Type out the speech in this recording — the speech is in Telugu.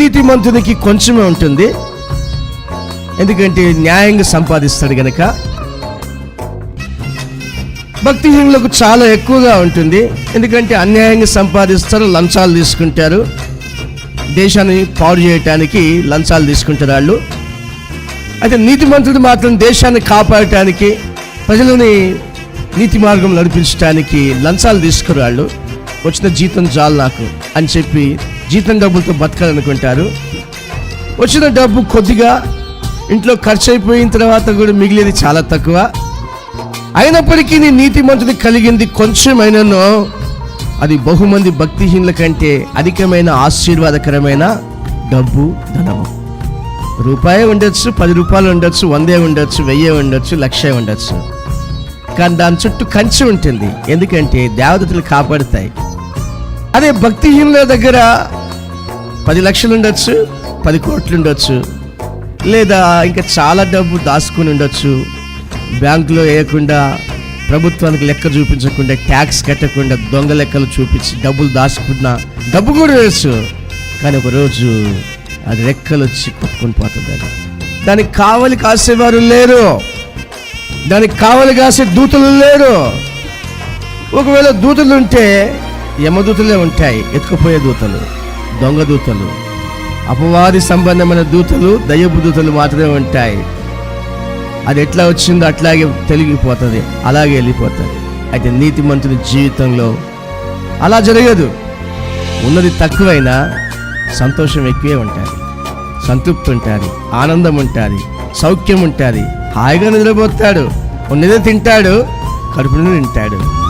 నీతిమంతునికి కొంచెమే ఉంటుంది. ఎందుకంటే న్యాయంగా సంపాదిస్తాడు గనక. భక్తిహీనులకు చాలా ఎక్కువగా ఉంటుంది. ఎందుకంటే అన్యాయంగా సంపాదిస్తారు లంచాలు తీసుకుంటారు. దేశాన్ని పాడు చేయటానికి లంచాలు తీసుకుంటారు వాళ్ళు. అయితే నీతిమంతుడు మాత్రం దేశాన్ని కాపాడటానికి ప్రజలని నీతి మార్గం నడిపించడానికి లంచాలు తీసుకురు వాళ్ళు వచ్చిన జీతం చాలు నాకు అని చెప్పి జీతం డబ్బులతో బతకాలనుకుంటారు. వచ్చిన డబ్బు కొద్దిగా ఇంట్లో ఖర్చు అయిపోయిన తర్వాత కూడా మిగిలేది చాలా తక్కువ. అయినప్పటికీ నీ నీతిమంతుడి కలిగింది కొంచెమైనను అది బహుమంది భక్తిహీనుల కంటే అధికమైన ఆశీర్వాదకరమైన డబ్బు ధనము. రూపాయి ఉండొచ్చు పది రూపాయలు ఉండొచ్చు వందే ఉండొచ్చు వెయ్యే ఉండొచ్చు లక్షే ఉండొచ్చు. కానీ దాని చుట్టూ కంచి ఉంటుంది. ఎందుకంటే దేవతలు కాపాడుతాయి. అదే భక్తిహీనుల దగ్గర పది లక్షలు ఉండొచ్చు పది కోట్లు ఉండొచ్చు. లేదా ఇంకా చాలా డబ్బు దాచుకుని ఉండొచ్చు. బ్యాంకులో వేయకుండా ప్రభుత్వానికి లెక్క చూపించకుండా ట్యాక్స్ కట్టకుండా దొంగ లెక్కలు చూపించి డబ్బులు దాచుకున్న డబ్బు కూడా వేయచ్చు. కానీ ఒక రోజు అది రెక్కలు వచ్చి కొట్టుకొని పోతుంది అది. దానికి కావలి కాసేవారు లేరు. దానికి కావలి కాసే దూతలు లేరు. ఒకవేళ దూతలు ఉంటే యమదూతలే ఉంటాయి ఎత్తుకుపోయే దూతలు. దొంగ దూతలు. అపవాది సంబంధమైన దూతలు దయ్యపు దూతలు మాత్రమే ఉంటాయి. అది ఎట్లా వచ్చిందో అట్లాగే తెలిగిపోతుంది అలాగే వెళ్ళిపోతుంది. అయితే నీతిమంతుని జీవితంలో అలా జరగదు. ఉన్నది తక్కువైనా సంతోషం ఎక్కువే ఉంటుంది. సంతృప్తి ఉంటుంది ఆనందం ఉంటుంది సౌఖ్యం ఉంటుంది. హాయిగా నిద్రపోతాడు ఉన్నదే తింటాడు కడుపును తింటాడు